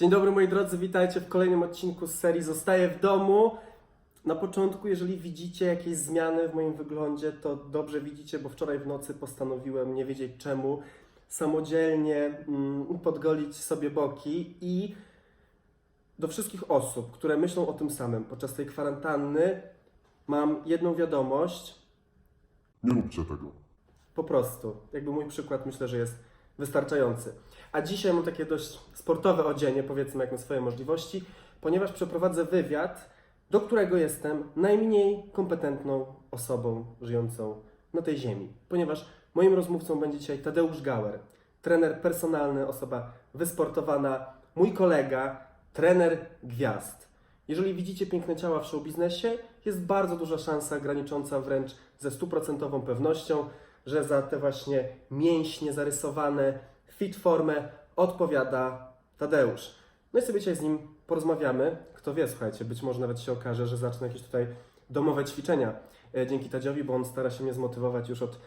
Dzień dobry moi drodzy, witajcie w kolejnym odcinku z serii Zostaję w domu. Na początku, jeżeli widzicie jakieś zmiany w moim wyglądzie, to dobrze widzicie, bo wczoraj w nocy postanowiłem, nie wiedzieć czemu, samodzielnie mm, podgolić sobie boki i do wszystkich osób, które myślą o tym samym podczas tej kwarantanny, mam jedną wiadomość. Nie róbcie tego. Po prostu. Jakby mój przykład myślę, że jest wystarczający. A dzisiaj mam takie dość sportowe odzienie, powiedzmy, jak na swoje możliwości, ponieważ przeprowadzę wywiad, do którego jestem najmniej kompetentną osobą żyjącą na tej ziemi. Ponieważ moim rozmówcą będzie dzisiaj Tadeusz Gauer, trener personalny, osoba wysportowana, mój kolega, trener gwiazd. Jeżeli widzicie piękne ciała w show biznesie, jest bardzo duża szansa granicząca wręcz ze stuprocentową pewnością, że za te właśnie mięśnie zarysowane, fit formę odpowiada Tadeusz. No i sobie dzisiaj z nim porozmawiamy. Kto wie, słuchajcie, być może nawet się okaże, że zacznę jakieś tutaj domowe ćwiczenia e, dzięki Tadziowi, bo on stara się mnie zmotywować już od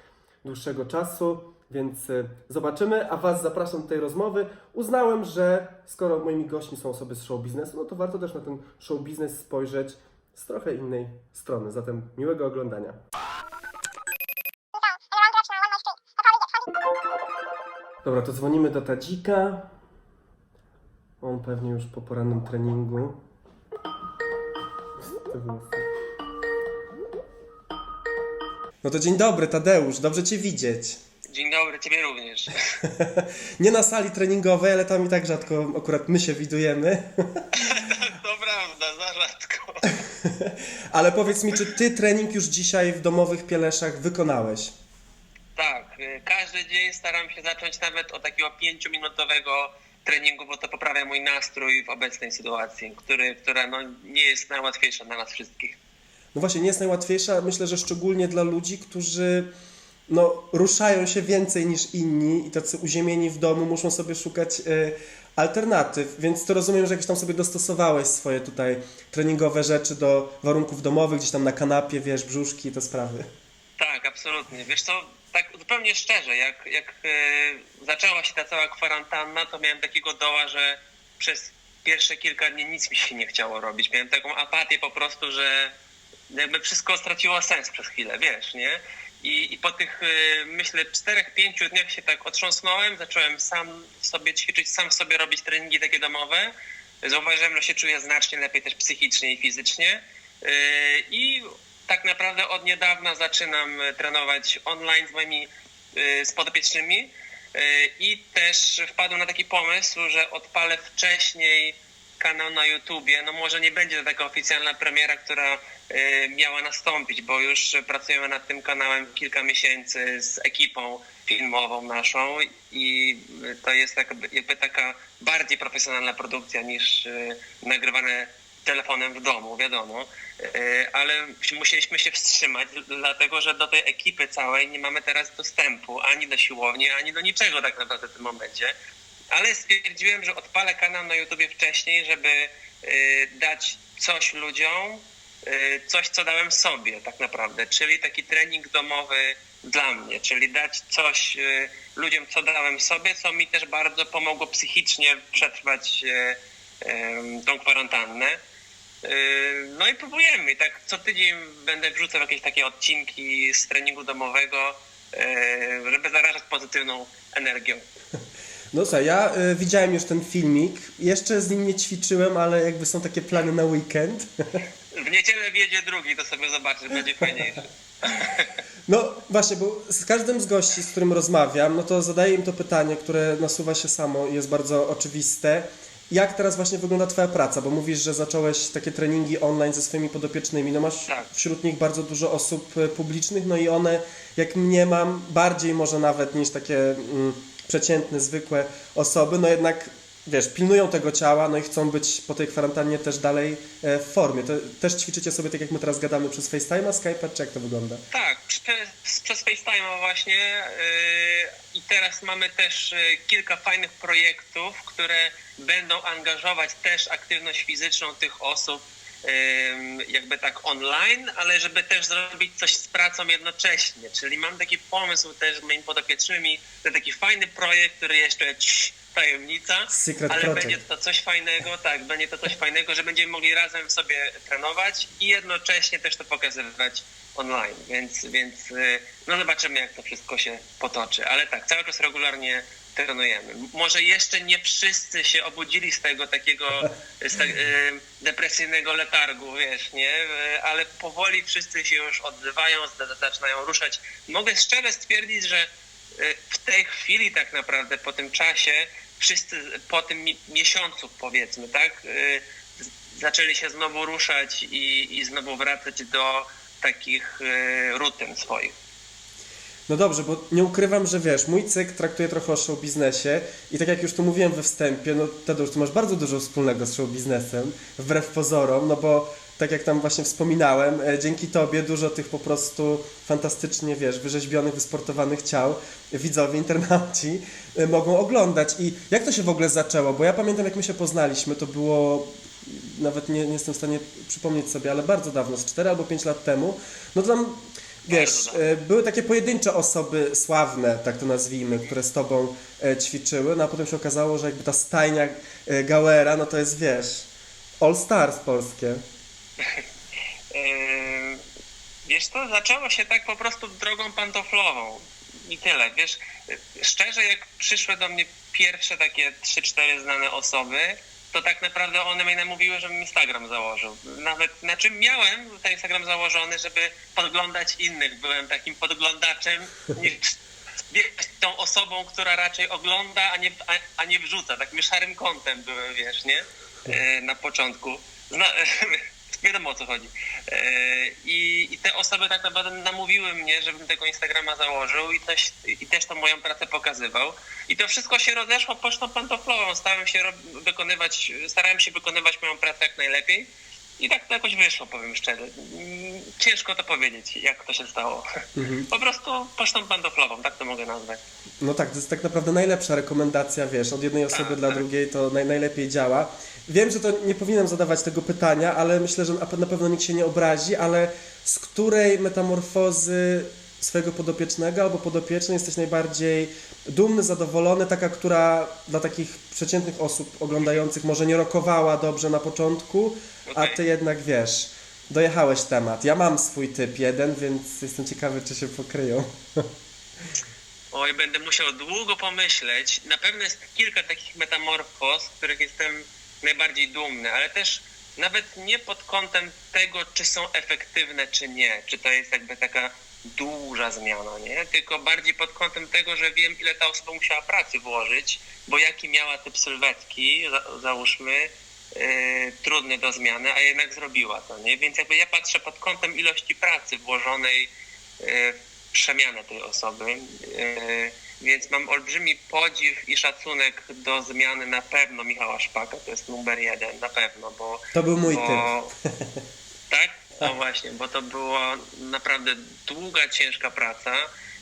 dłuższego czasu, więc e, zobaczymy. A Was zapraszam do tej rozmowy. Uznałem, że skoro moimi gośćmi są osoby z show biznesu, no to warto też na ten show biznes spojrzeć z trochę innej strony. Zatem miłego oglądania. Dobra, to dzwonimy do Tadzika. On pewnie już po porannym treningu. Te włosy. No to dzień dobry, Tadeusz, dobrze Cię widzieć. Dzień dobry, ciebie również. Nie na sali treningowej, ale tam i tak rzadko akurat my się widujemy. To prawda, za rzadko. Ale powiedz mi, czy Ty trening już dzisiaj w domowych pieleszach wykonałeś? Tak, y, każdy dzień staram się zacząć nawet od takiego pięciominutowego treningu, bo to poprawia mój nastrój w obecnej sytuacji, który, która no, nie jest najłatwiejsza dla nas wszystkich. No właśnie, nie jest najłatwiejsza, myślę, że szczególnie dla ludzi, którzy no, ruszają się więcej niż inni i tacy uziemieni w domu muszą sobie szukać e, alternatyw, więc to rozumiem, że jakieś tam sobie dostosowałeś swoje tutaj treningowe rzeczy do warunków domowych, gdzieś tam na kanapie, wiesz, brzuszki i te sprawy. Tak, absolutnie. Wiesz co, tak zupełnie szczerze, jak, jak e, zaczęła się ta cała kwarantanna, to miałem takiego doła, że przez pierwsze kilka dni nic mi się nie chciało robić. Miałem taką apatię po prostu, że jakby wszystko straciło sens przez chwilę, wiesz, nie? I, i po tych, e, myślę, czterech, pięciu dniach się tak otrząsnąłem, zacząłem sam sobie ćwiczyć, sam sobie robić treningi takie domowe. Zauważyłem, że się czuję znacznie lepiej też psychicznie i fizycznie. Yy, I tak naprawdę od niedawna zaczynam e, trenować online z moimi yy, z podopiecznymi. Yy, I też wpadłem na taki pomysł, że odpalę wcześniej kanał na YouTubie. No może nie będzie to taka oficjalna premiera, która miała nastąpić, bo już pracujemy nad tym kanałem kilka miesięcy z ekipą filmową naszą i to jest jakby, jakby taka bardziej profesjonalna produkcja niż nagrywane telefonem w domu, wiadomo. Yy, Ale musieliśmy się wstrzymać, dlatego że do tej ekipy całej nie mamy teraz dostępu ani do siłowni, ani do niczego tak naprawdę w tym momencie. Ale stwierdziłem, że odpalę kanał na YouTubie wcześniej, żeby yy, dać coś ludziom, yy, coś co dałem sobie tak naprawdę, czyli taki trening domowy dla mnie, czyli dać coś ludziom, co dałem sobie, co mi też bardzo pomogło psychicznie przetrwać tą kwarantannę. Yy, No i próbujemy. I tak co tydzień będę wrzucał jakieś takie odcinki z treningu domowego, yy, żeby zarażać pozytywną energią. No co, ja y, widziałem już ten filmik, jeszcze z nim nie ćwiczyłem, ale jakby są takie plany na weekend. W niedzielę wjedzie drugi, to sobie zobaczysz, będzie fajniejszy. No właśnie, bo z każdym z gości, z którym rozmawiam, no to zadaję im to pytanie, które nasuwa się samo i jest bardzo oczywiste. Jak teraz właśnie wygląda Twoja praca? Bo mówisz, że zacząłeś takie treningi online ze swoimi podopiecznymi. No masz Tak. wśród nich bardzo dużo osób e, publicznych, no i one, jak mnie mam, bardziej może nawet niż takie mm, przeciętne, zwykłe osoby, no jednak wiesz, pilnują tego ciała, no i chcą być po tej kwarantannie też dalej e, w formie. To też ćwiczycie sobie tak jak my teraz gadamy przez FaceTime'a, Skype'a, czy jak to wygląda? Tak, przez, przez FaceTime właśnie yy, i teraz mamy też yy, kilka fajnych projektów, które będą angażować też aktywność fizyczną tych osób jakby tak online, ale żeby też zrobić coś z pracą jednocześnie. Czyli mam taki pomysł też z moimi podopiecznymi, to taki fajny projekt, który jeszcze tajemnica. Secret ale project. będzie to coś fajnego, tak, będzie to coś fajnego, że będziemy mogli razem sobie trenować i jednocześnie też to pokazywać online, więc, więc y, no zobaczymy jak to wszystko się potoczy, ale tak, cały czas regularnie trenujemy. Może jeszcze nie wszyscy się obudzili z tego takiego z te, y, depresyjnego letargu, wiesz, nie? Y, Ale powoli wszyscy się już odzywają, zaczynają ruszać. Mogę szczerze stwierdzić, że w tej chwili tak naprawdę, po tym czasie, wszyscy po tym mi- miesiącu powiedzmy, tak, y, zaczęli się znowu ruszać i, i znowu wracać do takich y, rutyn swoich. No dobrze, bo nie ukrywam, że wiesz, mój cykl traktuje trochę o show biznesie i tak jak już tu mówiłem we wstępie, no Tadeusz, ty masz bardzo dużo wspólnego z show biznesem, wbrew pozorom, no bo tak jak tam właśnie wspominałem, e, dzięki tobie dużo tych po prostu fantastycznie, wiesz, wyrzeźbionych, wysportowanych ciał widzowie, internauci e, mogą oglądać. I jak to się w ogóle zaczęło? Bo ja pamiętam, jak my się poznaliśmy, to było nawet nie, nie jestem w stanie przypomnieć sobie, ale bardzo dawno, z 4 albo 5 lat temu, no to tam, wiesz, e, były takie pojedyncze osoby sławne, tak to nazwijmy, które z tobą ćwiczyły, no a potem się okazało, że jakby ta stajnia Gauera, no to jest, wiesz, All Stars polskie. Yy, Wiesz co, zaczęło się tak po prostu drogą pantoflową i tyle. Wiesz, yy, szczerze jak przyszły do mnie pierwsze takie 3-4 znane osoby, to tak naprawdę one mnie namówiły, żebym Instagram założył. Nawet, znaczy miałem ten Instagram założony, żeby podglądać innych. Byłem takim podglądaczem niż tą osobą, która raczej ogląda, a nie, a, a nie wrzuca. Takim szarym kątem byłem, wiesz, nie? E, na początku. Zna, wiadomo o co chodzi. E, i, I te osoby tak naprawdę namówiły mnie, żebym tego Instagrama założył i też, i też tą moją pracę pokazywał. I to wszystko się rozeszło pocztą pantoflową. Stałem się wykonywać, starałem się wykonywać moją pracę jak najlepiej. I tak to jakoś wyszło, powiem szczerze. Mm, Ciężko to powiedzieć, jak to się stało. Po prostu pocztą pantoflową, tak to mogę nazwać. No tak, to jest tak naprawdę najlepsza rekomendacja, wiesz, od jednej osoby Tak, dla tak. drugiej to naj, najlepiej działa. Wiem, że to nie powinienem zadawać tego pytania, ale myślę, że na pewno nikt się nie obrazi, ale z której metamorfozy swojego podopiecznego albo podopiecznej jesteś najbardziej dumny, zadowolony, taka, która dla takich przeciętnych osób oglądających może nie rokowała dobrze na początku, a Okej. ty jednak wiesz, dojechałeś temat. Ja mam swój typ jeden, więc jestem ciekawy, czy się pokryją. Oj, będę musiał długo pomyśleć. Na pewno jest kilka takich metamorfoz, których jestem najbardziej dumny, ale też nawet nie pod kątem tego, czy są efektywne, czy nie, czy to jest jakby taka duża zmiana, nie? Tylko bardziej pod kątem tego, że wiem, ile ta osoba musiała pracy włożyć, bo jaki miała typ sylwetki, za, załóżmy, yy, trudny do zmiany, a jednak zrobiła to, nie? Więc jakby ja patrzę pod kątem ilości pracy włożonej yy, w przemianę tej osoby, yy, więc mam olbrzymi podziw i szacunek do zmiany na pewno Michała Szpaka, to jest numer jeden, na pewno, bo To był mój typ. bo... Tak? No właśnie, bo to była naprawdę długa, ciężka praca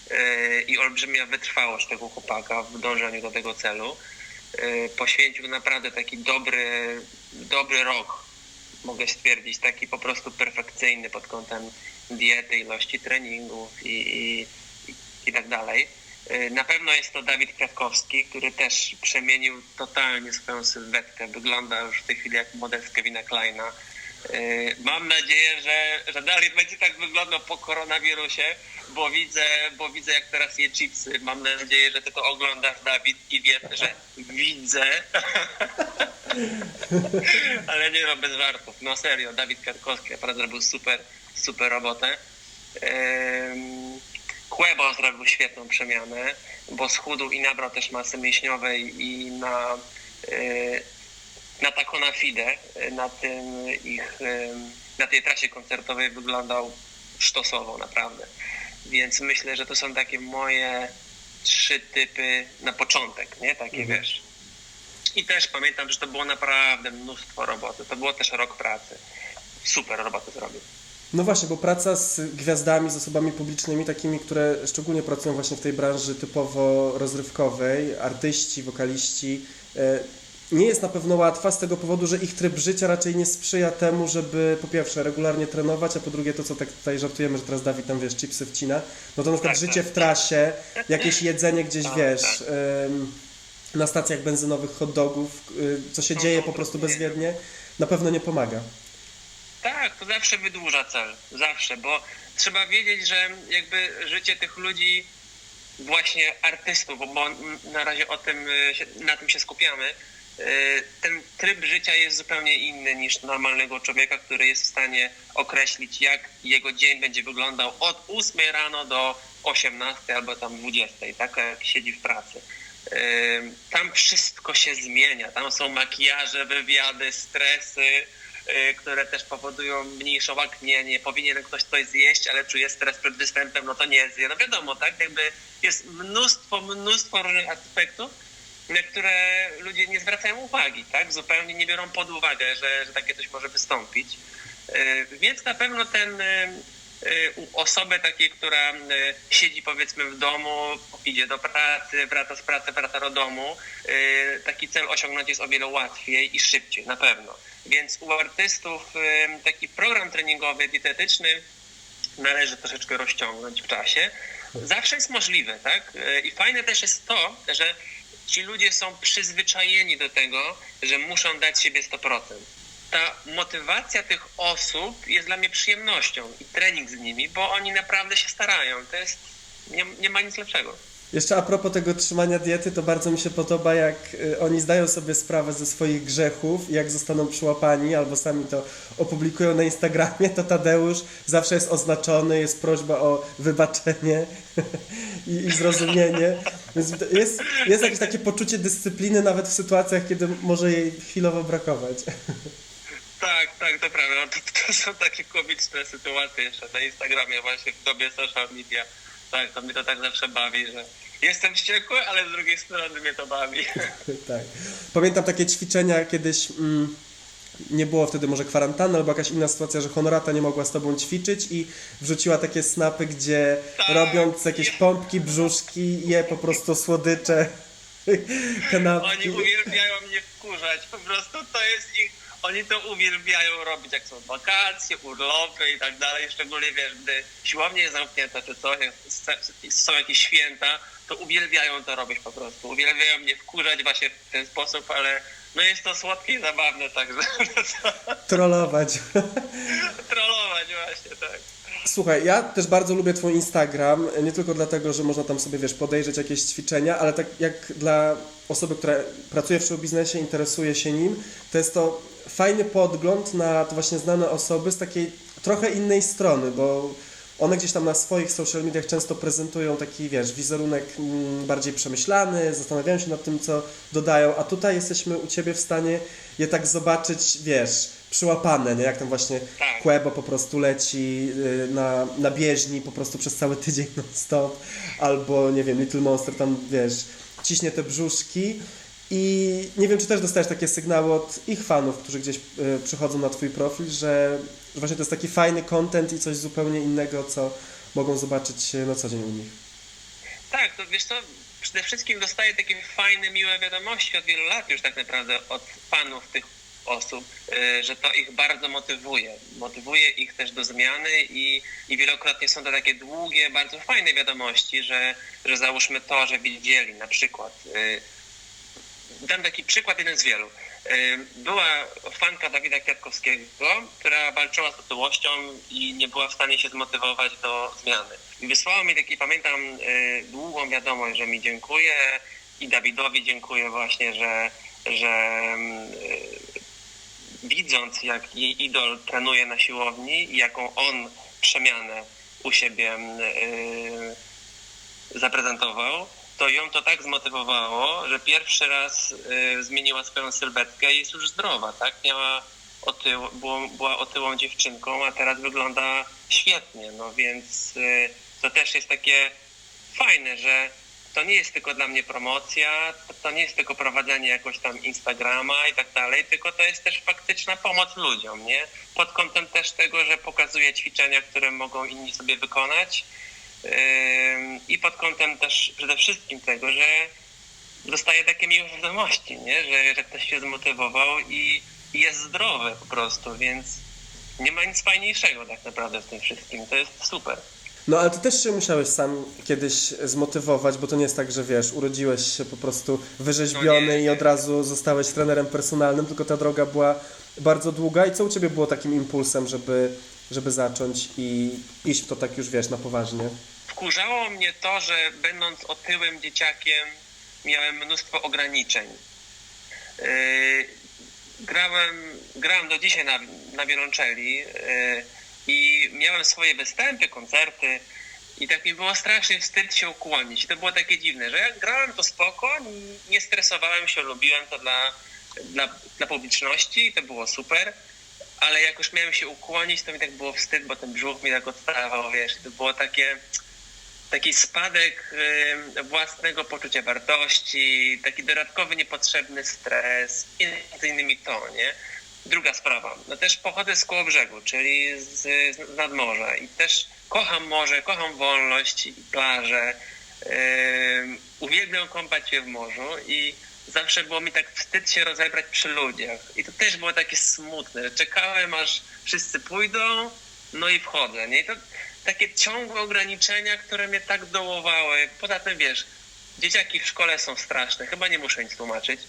yy, i olbrzymia wytrwałość tego chłopaka w dążeniu do tego celu. Yy, poświęcił naprawdę taki dobry, dobry rok, mogę stwierdzić, taki po prostu perfekcyjny pod kątem diety, ilości treningów i, i, i tak dalej. Yy, Na pewno jest to Dawid Kwiatkowski, który też przemienił totalnie swoją sylwetkę. Wygląda już w tej chwili jak model z Kevina Kleina. Yy, Mam nadzieję, że, że dalej będzie tak wyglądał po koronawirusie, bo widzę, bo widzę jak teraz je chipsy. Mam nadzieję, że ty to oglądasz, Dawid, i wiesz, że widzę. Ale nie no, bez żartów. No serio, Dawid Kwiatkowski naprawdę zrobił super, super robotę. Kłebo zrobił świetną przemianę, bo schudł i nabrał też masy mięśniowej i na, yy, na taką na fide, yy, na tym ich, ym, na tej trasie koncertowej wyglądał sztosowo naprawdę. Więc myślę, że to są takie moje trzy typy na początek, nie? Takie wiesz. I też pamiętam, że to było naprawdę mnóstwo roboty. To było też rok pracy. Super robotę zrobił. No właśnie, bo praca z gwiazdami, z osobami publicznymi, takimi, które szczególnie pracują właśnie w tej branży typowo rozrywkowej, artyści, wokaliści, e, nie jest na pewno łatwa z tego powodu, że ich tryb życia raczej nie sprzyja temu, żeby po pierwsze regularnie trenować, a po drugie to, co tak tutaj żartujemy, że teraz Dawid tam, wiesz, chipsy wcina, no to na przykład Tak, życie tak. w trasie, jakieś jedzenie gdzieś, Tak, wiesz, na stacjach benzynowych hot dogów, y, co się No, dzieje po prostu nie. bezwiednie, na pewno nie pomaga. Tak, to zawsze wydłuża cel. Zawsze, bo trzeba wiedzieć, że jakby życie tych ludzi, właśnie artystów, bo, na razie o tym, y, na tym się skupiamy, y, ten tryb życia jest zupełnie inny niż normalnego człowieka, który jest w stanie określić, jak jego dzień będzie wyglądał od 8 rano do 18 albo tam 20, tak jak siedzi w pracy. Ym, Tam wszystko się zmienia. Tam są makijaże, wywiady, stresy, y, które też powodują mniejsze łaknienie. Powinien ktoś coś zjeść, ale czuje stres przed występem, no to nie zje. No wiadomo, tak? Jakby jest mnóstwo, mnóstwo różnych aspektów, na które ludzie nie zwracają uwagi, tak? Zupełnie nie biorą pod uwagę, że, że takie coś może wystąpić. Y, Więc na pewno ten y, y, osobę takiej, która y, siedzi powiedzmy w domu, idzie do pracy, wraca z pracy, wraca do domu, y, taki cel osiągnąć jest o wiele łatwiej i szybciej, na pewno. Więc u artystów taki program treningowy, dietetyczny należy troszeczkę rozciągnąć w czasie. Zawsze jest możliwe, tak? Y, I fajne też jest to, że ci ludzie są przyzwyczajeni do tego, że muszą dać siebie 100%. Ta motywacja tych osób jest dla mnie przyjemnością i trening z nimi, bo oni naprawdę się starają. To jest, nie, nie ma nic lepszego. Jeszcze a propos tego trzymania diety, to bardzo mi się podoba, jak y, oni zdają sobie sprawę ze swoich grzechów, i jak zostaną przyłapani, albo sami to opublikują na Instagramie, to Tadeusz zawsze jest oznaczony, jest prośba o wybaczenie i, i zrozumienie. Więc jest, jest jakieś takie poczucie dyscypliny nawet w sytuacjach, kiedy może jej chwilowo brakować. Tak, tak, to prawda. No, to, to są takie komiczne sytuacje jeszcze na Instagramie, właśnie w dobie social media. Tak, to mnie to tak zawsze bawi, że jestem wściekły, ale z drugiej strony mnie to bawi. tak. Pamiętam takie ćwiczenia kiedyś. Mm, nie było wtedy może kwarantanny albo jakaś inna sytuacja, że Honorata nie mogła z tobą ćwiczyć i wrzuciła takie snapy, gdzie Tak. robiąc jakieś pompki, brzuszki, je po prostu słodycze, kanapki. Oni uwielbiają mnie wkurzać, po prostu to jest ich, oni to uwielbiają robić, jak są wakacje, urlopy i tak dalej, szczególnie wiesz, gdy siłownia jest zamknięta czy coś, są jakieś święta, to uwielbiają to robić po prostu, uwielbiają mnie wkurzać właśnie w ten sposób, ale no jest to słodkie i zabawne, także Trollować. trollować właśnie, tak. Słuchaj, ja też bardzo lubię Twój Instagram, nie tylko dlatego, że można tam sobie, wiesz, podejrzeć jakieś ćwiczenia, ale tak jak dla osoby, która pracuje w show biznesie, interesuje się nim, to jest to fajny podgląd na to właśnie znane osoby z takiej trochę innej strony, bo one gdzieś tam na swoich social mediach często prezentują taki, wiesz, wizerunek mm, bardziej przemyślany, zastanawiają się nad tym, co dodają, a tutaj jesteśmy u Ciebie w stanie je tak zobaczyć, wiesz, przyłapane, nie? Jak tam właśnie Tak. Kłebo po prostu leci y, na, na bieżni po prostu przez cały tydzień non-stop, albo nie wiem, Little Monster tam, wiesz, ciśnie te brzuszki i nie wiem, czy też dostajesz takie sygnały od ich fanów, którzy gdzieś y, przychodzą na Twój profil, że, właśnie to jest taki fajny content i coś zupełnie innego, co mogą zobaczyć y, na co dzień u nich. Tak, to wiesz co, przede wszystkim dostaję takie fajne, miłe wiadomości od wielu lat już tak naprawdę od fanów tych osób, y, że to ich bardzo motywuje. Motywuje ich też do zmiany i, i wielokrotnie są to takie długie, bardzo fajne wiadomości, że, że załóżmy to, że widzieli na przykład. Dam taki przykład, jeden z wielu. Y, Była fanka Dawida Kwiatkowskiego, która walczyła z otyłością i nie była w stanie się zmotywować do zmiany. Wysłała mi taki, pamiętam, y, długą wiadomość, że mi dziękuję i Dawidowi dziękuję właśnie, że, że mm, y, widząc jak jej idol trenuje na siłowni i jaką on przemianę u siebie y, zaprezentował, to ją to tak zmotywowało, że pierwszy raz y, zmieniła swoją sylwetkę i jest już zdrowa, tak? Miała otył, było, była otyłą dziewczynką, a teraz wygląda świetnie, no więc y, to też jest takie fajne, że to nie jest tylko dla mnie promocja, to, to nie jest tylko prowadzenie jakoś tam Instagrama i tak dalej, tylko to jest też faktyczna pomoc ludziom, nie? Pod kątem też tego, że pokazuje ćwiczenia, które mogą inni sobie wykonać, i pod kątem też przede wszystkim tego, że dostaje takie miłe wiadomości, nie? Że, że ktoś się zmotywował i, i jest zdrowy po prostu, więc nie ma nic fajniejszego tak naprawdę w tym wszystkim. To jest super. No ale ty też się musiałeś sam kiedyś zmotywować, bo to nie jest tak, że wiesz, urodziłeś się po prostu wyrzeźbiony No i od razu zostałeś trenerem personalnym, tylko ta droga była bardzo długa. I co u ciebie było takim impulsem, żeby, żeby zacząć i iść w to tak już wiesz, na poważnie? Wkurzało mnie to, że będąc otyłym dzieciakiem miałem mnóstwo ograniczeń. Yy, grałem, grałem do dzisiaj na, na wiolonczeli yy, i miałem swoje występy, koncerty i tak mi było strasznie wstyd się ukłonić. I to było takie dziwne, że jak grałem to spoko, nie stresowałem się, lubiłem to dla, dla, dla publiczności i to było super. Ale jak już miałem się ukłonić, to mi tak było wstyd, bo ten brzuch mi tak odstawał, wiesz, to było takie, taki spadek y, własnego poczucia wartości, taki dodatkowy niepotrzebny stres, między innymi to, nie? Druga sprawa, no też pochodzę z Kołobrzegu, czyli z, z nadmorza i też kocham morze, kocham wolność i plaże, yy, uwielbiam kąpać się w morzu i zawsze było mi tak wstyd się rozebrać przy ludziach i to też było takie smutne, że czekałem aż wszyscy pójdą, no i wchodzę, nie? I to takie ciągłe ograniczenia, które mnie tak dołowały. Poza tym, wiesz, dzieciaki w szkole są straszne, chyba nie muszę nic tłumaczyć,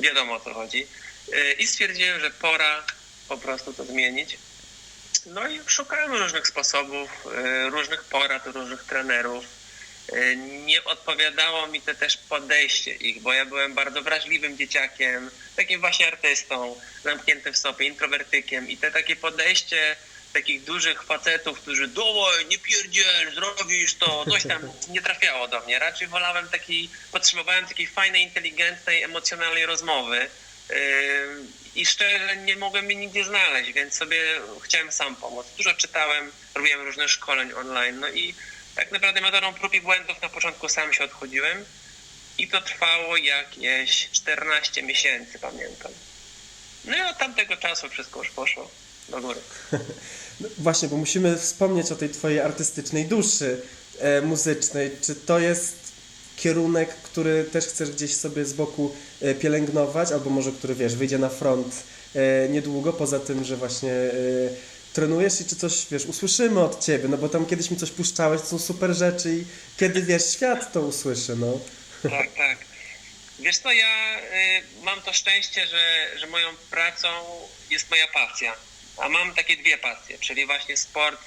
wiadomo o co chodzi. Yy, I stwierdziłem, że pora po prostu to zmienić. No i szukałem różnych sposobów, yy, różnych porad, różnych trenerów. Yy, Nie odpowiadało mi to też podejście ich, bo ja byłem bardzo wrażliwym dzieciakiem, takim właśnie artystą, zamkniętym w sobie, introwertykiem i te takie podejście takich dużych facetów, którzy dawaj, nie pierdziel, zrobisz to, coś tam nie trafiało do mnie. Raczej wolałem takiej, potrzebowałem takiej fajnej, inteligentnej, emocjonalnej rozmowy. Yy, I szczerze nie mogłem mnie nigdzie znaleźć, więc sobie chciałem sam pomóc. Dużo czytałem, robiłem różne szkoleń online, no i tak naprawdę metodą prób i błędów na początku sam się odchodziłem i to trwało jakieś 14 miesięcy, pamiętam. No i od tamtego czasu wszystko już poszło do góry. No właśnie, bo musimy wspomnieć o tej twojej artystycznej duszy e, muzycznej. Czy to jest kierunek, który też chcesz gdzieś sobie z boku e, pielęgnować, albo może który wiesz, wyjdzie na front e, niedługo, poza tym, że właśnie e, trenujesz i czy coś, wiesz, usłyszymy od ciebie, no bo tam kiedyś mi coś puszczałeś, to są super rzeczy i kiedy, wiesz, świat to usłyszy, no. Tak, tak. Wiesz co, ja y, mam to szczęście, że, że moją pracą jest moja pasja. A mam takie dwie pasje, czyli właśnie sport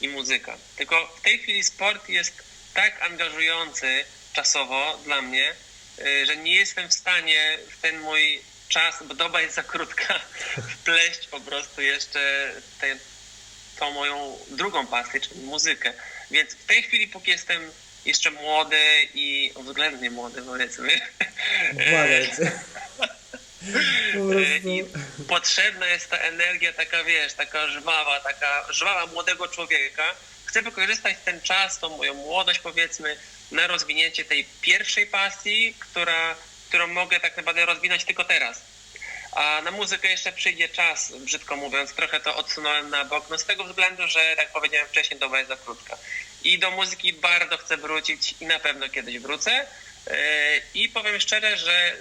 i muzyka. Tylko w tej chwili sport jest tak angażujący czasowo dla mnie, y, że nie jestem w stanie w ten mój czas, bo doba jest za krótka, wpleść po prostu jeszcze tę tą moją drugą pasję, czyli muzykę. Więc w tej chwili, póki jestem jeszcze młody i względnie młody, powiedzmy, e, i potrzebna jest ta energia taka, wiesz, taka żwawa, taka żwawa młodego człowieka. Chcę wykorzystać ten czas, tą moją młodość, powiedzmy, na rozwinięcie tej pierwszej pasji, która, którą mogę tak naprawdę rozwinąć tylko teraz. A na muzykę jeszcze przyjdzie czas, brzydko mówiąc, trochę to odsunąłem na bok, no z tego względu, że jak powiedziałem wcześniej, doba jest za krótka. I do muzyki bardzo chcę wrócić i na pewno kiedyś wrócę. Yy, I powiem szczerze, że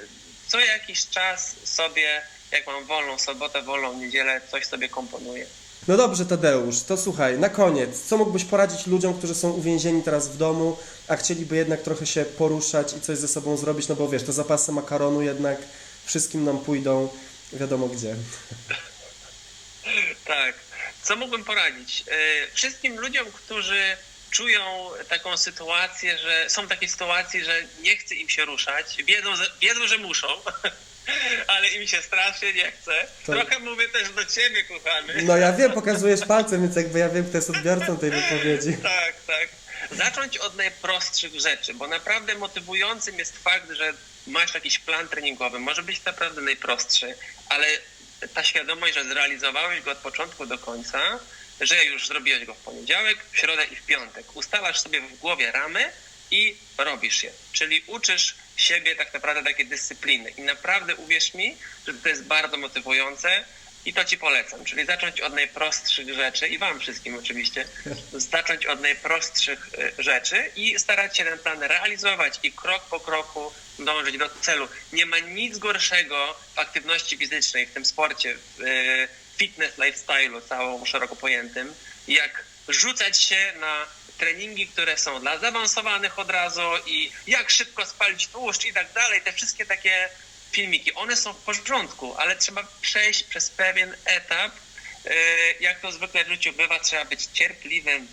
co jakiś czas sobie, jak mam wolną sobotę, wolną niedzielę, coś sobie komponuję. No dobrze, Tadeusz, to słuchaj, na koniec, co mógłbyś poradzić ludziom, którzy są uwięzieni teraz w domu, a chcieliby jednak trochę się poruszać i coś ze sobą zrobić, no bo wiesz, te zapasy makaronu jednak wszystkim nam pójdą wiadomo gdzie. Tak. Co mógłbym poradzić? Yy, Wszystkim ludziom, którzy czują taką sytuację, że są takie sytuacje, że nie chce im się ruszać, wiedzą, wiedzą że muszą, ale im się strasznie nie chce. To- Trochę mówię też do ciebie, kochany. No ja wiem, pokazujesz palcem, więc jakby ja wiem, kto jest odbiorcą tej wypowiedzi. Tak, tak. Zacząć od najprostszych rzeczy, bo naprawdę motywującym jest fakt, że masz jakiś plan treningowy. Może być naprawdę najprostszy, ale ta świadomość, że zrealizowałeś go od początku do końca, że już zrobiłeś go w poniedziałek, w środę i w piątek. Ustalasz sobie w głowie ramy i robisz je. Czyli uczysz siebie tak naprawdę takiej dyscypliny. I naprawdę uwierz mi, że to jest bardzo motywujące i to ci polecam. Czyli zacząć od najprostszych rzeczy i wam wszystkim oczywiście, zacząć od najprostszych e, rzeczy i starać się ten plan realizować i krok po kroku dążyć do celu. Nie ma nic gorszego w aktywności fizycznej, w tym sporcie, w e, fitness lifestyle'u całą szeroko pojętym, jak rzucać się na treningi, które są dla zaawansowanych od razu i jak szybko spalić tłuszcz i tak dalej. Te wszystkie takie filmiki, one są w porządku, ale trzeba przejść przez pewien etap. Yy, Jak to zwykle w życiu bywa, trzeba być cierpliwym.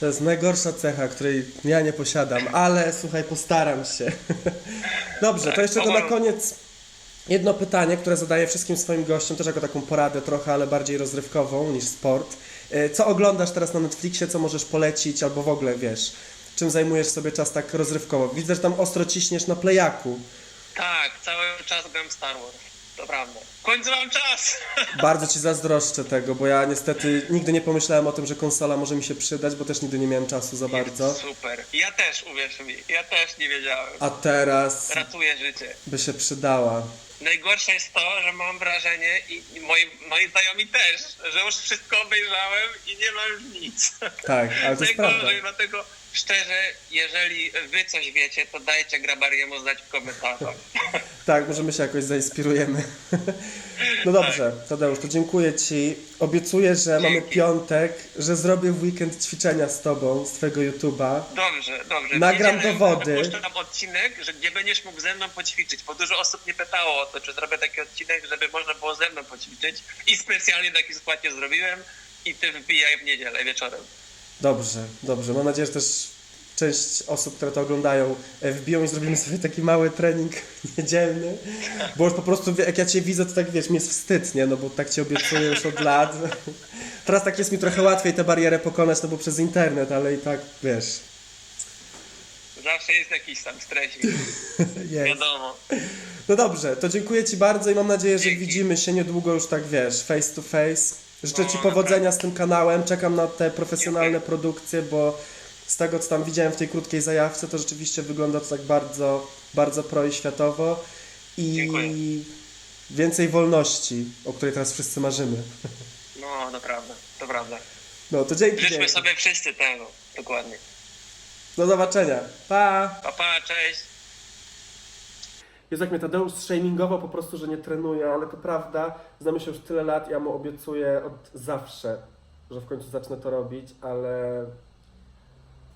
To jest najgorsza cecha, której ja nie posiadam, ale słuchaj, postaram się. Dobrze, to jeszcze to na koniec jedno pytanie, które zadaję wszystkim swoim gościom, też jako taką poradę trochę, ale bardziej rozrywkową niż sport. E, Co oglądasz teraz na Netflixie, co możesz polecić, albo w ogóle wiesz, czym zajmujesz sobie czas tak rozrywkowo? Widzę, że tam ostro ciśniesz na playaku. Tak, cały czas gram Star Wars. To prawda. W końcu mam czas! Bardzo ci zazdroszczę tego, bo ja niestety nigdy nie pomyślałem o tym, że konsola może mi się przydać, bo też nigdy nie miałem czasu za bardzo. Super. Ja też, uwierz mi, ja też nie wiedziałem. A teraz Ratuje życie. by się przydała. Najgorsze jest to, że mam wrażenie i i moi, moi znajomi też, że już wszystko obejrzałem i nie mam już nic. Tak, ale to jest prawda. Dlatego szczerze, jeżeli wy coś wiecie, to dajcie Grabariemu znać w komentarzach. Tak, możemy się jakoś zainspirujemy. No dobrze, Tadeusz, to dziękuję Ci. Obiecuję, że mamy Dzięki. piątek, że zrobię w weekend ćwiczenia z Tobą, z Twojego YouTube'a. Dobrze, dobrze. Nagram dowody. Puszczam odcinek, że gdzie będziesz mógł ze mną poćwiczyć, bo dużo osób mnie pytało o to, czy zrobię taki odcinek, żeby można było ze mną poćwiczyć i specjalnie taki składnie zrobiłem i ty wbijaj w niedzielę wieczorem. Dobrze, dobrze. Mam nadzieję, że też część osób, które to oglądają, e, wbiją i zrobimy sobie taki mały trening niedzielny. Bo już po prostu, jak ja Cię widzę, to tak wiesz, mi jest wstyd, nie? No bo tak Ci obiecuję już od lat. Teraz tak jest mi trochę łatwiej tę barierę pokonać, no bo przez internet, ale i tak, wiesz, Zawsze jest jakiś tam stresik, jest. wiadomo. No dobrze, to dziękuję Ci bardzo i mam nadzieję, że Dzięki. widzimy się niedługo już tak, wiesz, face to face. Życzę Ci powodzenia z tym kanałem, czekam na te profesjonalne produkcje, bo z tego, co tam widziałem w tej krótkiej zajawce, to rzeczywiście wygląda to tak bardzo, bardzo pro i światowo i Dziękuję. więcej wolności, o której teraz wszyscy marzymy. No, to prawda, to prawda. No to dzięki. Życzmy dzięki. sobie wszyscy tego, dokładnie. Do zobaczenia. Pa! Pa, pa, cześć. Jest jak mnie Tadeusz shamingował po prostu, że nie trenuje, ale to prawda. Znamy się już tyle lat, ja mu obiecuję od zawsze, że w końcu zacznę to robić, ale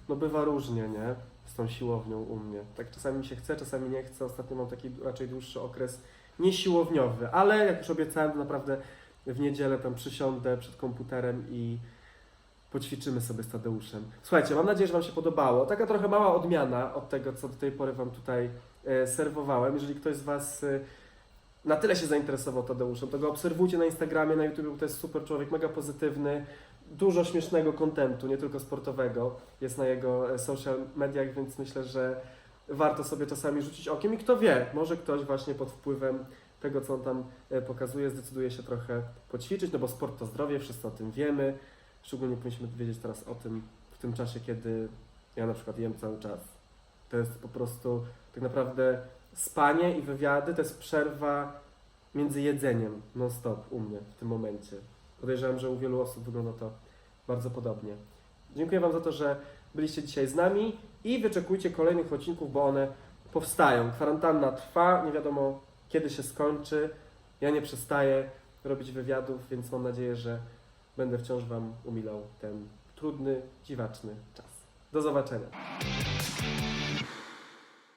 no bywa różnie, nie? Z tą siłownią u mnie. Tak czasami mi się chce, czasami nie chce. Ostatnio mam taki raczej dłuższy okres niesiłowiowy, ale jak już obiecałem, to naprawdę w niedzielę tam przysiądę przed komputerem i poćwiczymy sobie z Tadeuszem. Słuchajcie, mam nadzieję, że Wam się podobało. Taka trochę mała odmiana od tego, co do tej pory Wam tutaj serwowałem. Jeżeli ktoś z Was e, na tyle się zainteresował Tadeuszem, to go obserwujcie na Instagramie, na YouTube, bo to jest super człowiek, mega pozytywny, dużo śmiesznego kontentu, nie tylko sportowego, jest na jego e, social mediach, więc myślę, że warto sobie czasami rzucić okiem i kto wie, może ktoś właśnie pod wpływem tego, co on tam e, pokazuje, zdecyduje się trochę poćwiczyć, no bo sport to zdrowie, wszyscy o tym wiemy, szczególnie powinniśmy wiedzieć teraz o tym w tym czasie, kiedy ja na przykład jem cały czas. To jest po prostu tak naprawdę spanie i wywiady to jest przerwa między jedzeniem non-stop u mnie w tym momencie. Podejrzewam, że u wielu osób wygląda to bardzo podobnie. Dziękuję Wam za to, że byliście dzisiaj z nami i wyczekujcie kolejnych odcinków, bo one powstają. Kwarantanna trwa, nie wiadomo kiedy się skończy. Ja nie przestaję robić wywiadów, więc mam nadzieję, że będę wciąż Wam umilał ten trudny, dziwaczny czas. Do zobaczenia.